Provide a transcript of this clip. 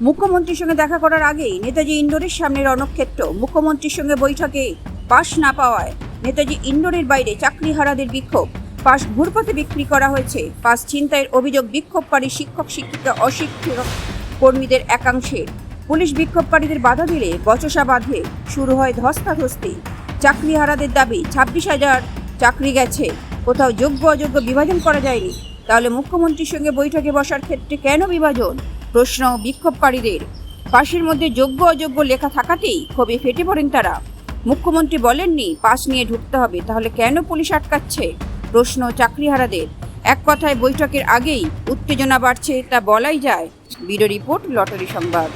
মুখ্যমন্ত্রীর সঙ্গে দেখা করার আগেই নেতাজি ইন্ডোরের সামনে রণক্ষেত্র। মুখ্যমন্ত্রীর সঙ্গে বৈঠকে পাশ না পাওয়ায় নেতাজি ইন্ডোরের বাইরে চাকরিহারাদের বিক্ষোভ। পাস ঘুরপথে বিক্রি করা হয়েছে। পাশ ছিনতাইয়ের অভিযোগ বিক্ষোভকারী শিক্ষক, শিক্ষিকা, অশিক্ষিত কর্মীদের একাংশের পুলিশ বিক্ষোভকারীদের বাধা দিলে বচসা বাঁধে। শুরু হয় ধস্তাধস্তি। চাকরিহারাদের দাবি, ছাব্বিশ হাজার চাকরি গেছে। কোথাও যোগ্য অযোগ্য বিভাজন করা যায়নি। তাহলে মুখ্যমন্ত্রীর সঙ্গে বৈঠকে বসার ক্ষেত্রে কেন বিভাজন? প্রশ্ন বিক্ষোভকারীদের। পাশের মধ্যে যোগ্য অযোগ্য লেখা থাকাতেই ক্ষোভে ফেটে পড়েন তারা। মুখ্যমন্ত্রী বলেননি পাস নিয়ে ঢুকতে হবে, তাহলে কেন পুলিশ আটকাচ্ছে? প্রশ্ন চাকরিহারাদের। এক কথায় বৈঠকের আগেই উত্তেজনা বাড়ছে, তা বলাই যায়। ব্যুরো রিপোর্ট, লটারি সংবাদ।